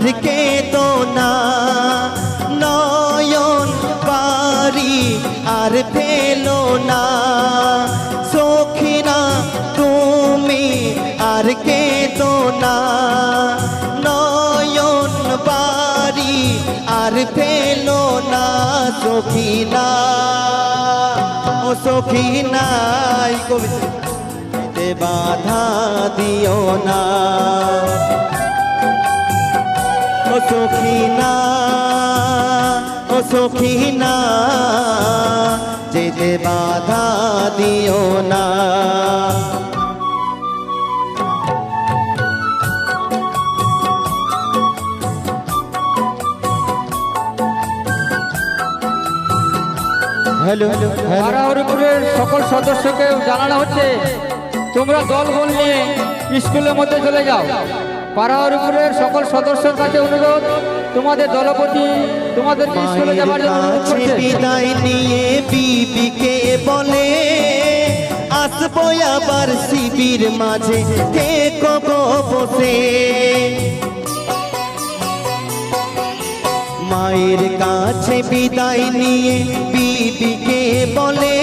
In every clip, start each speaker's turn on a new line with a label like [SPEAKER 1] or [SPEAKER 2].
[SPEAKER 1] আর কে তো না, নয়ন বাড়ি আর ফেলো না। সখিনা, তুমি আর কে তো না, নয়ন বাড়ি আর ফেলো না। সখিনা, ও সখিনা, এই কবিতা। তে বাধা দিও না। সখিনা ও সখিনা যেতে বাধা দিও না। Hello hello.
[SPEAKER 2] হারাহরিপুরের সকল সদস্যকে জানানো হচ্ছে তোমরা দল বল নিয়ে স্কুলের মধ্যে চলে যাও। পাড়াহরিপুরের সকল সদস্যের কাছে অনুরোধ তোমাদের দলপতি তোমাদেরকে স্কুলে যাওয়ার জন্য
[SPEAKER 1] বিদায় নিয়ে বিবিকে বলে আসব আবার শিবির মাঝে থেকো বসে। মায়ের কাছে বিদায় নিয়ে বিবিকে বলে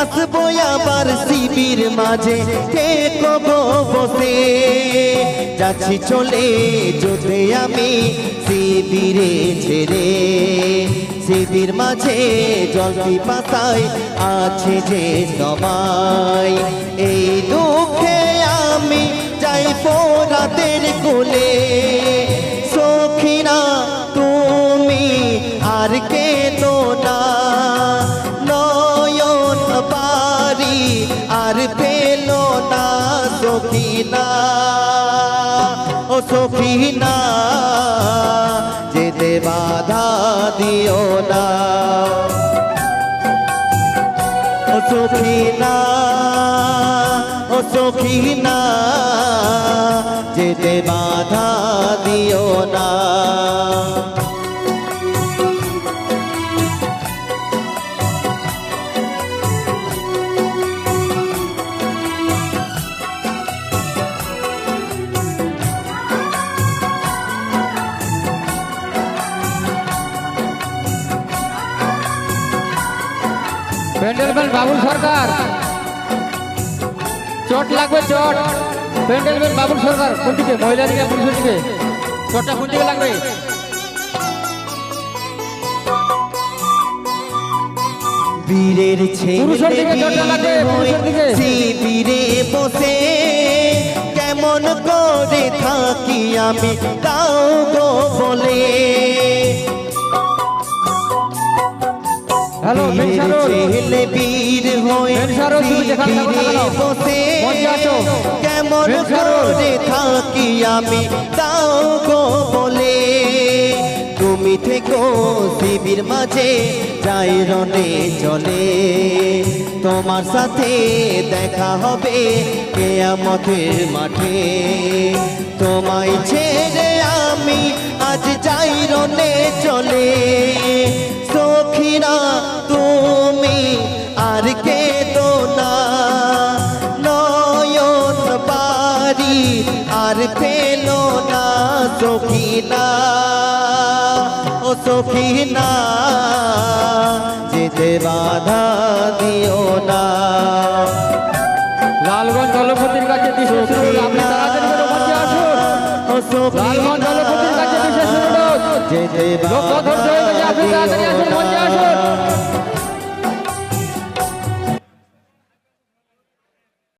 [SPEAKER 1] আসব আবার শিবির মাঝে বসে। যাচ্ছি চলে যদি আমি শিবিরে ছেড়ে। শিবির মাঝে জলদি পাতায় আছে যে সবাই এই দুঃখে আমি যাই রাতের কোলে। সখিনা, তুমি আর কে তো? আর পেল না সখিনা ও সখিনা যেতে বাধা দিও না। ও সখিনা ও সখিনা যেতে বাধা দিও না।
[SPEAKER 2] প্যান্ডেলম্যান বাবুল সরকার। চট লাগবে চট। প্যান্ডেলম্যান বাবুল সরকার কোন দিকে? মহিলা দিকে পুরুষের দিকে? চটটা কোন দিকে লাগবে?
[SPEAKER 1] বীরের ছেলে। শিবিরে বসে। কেমন করে থাকি আমি তাও গো বলে। ছেলে বীর হয়ে? বসে? কেমন। করে থাকি আমি তাও গো বলে। তুমি থেকো শিবির মাঝে যাই রনে চলে। তোমার সাথে দেখা হবে কেয়ামতের মাঠে। তোমায় ছেড়ে আর কে তো না নয়ন বাড়ি আর পেল না সখিনা। ও সখিনা যেতে বাধা দিও না।
[SPEAKER 2] লালগঞ্জ দলপতির কাছে
[SPEAKER 1] যেতে
[SPEAKER 2] লোক ধৈর্য হয়ে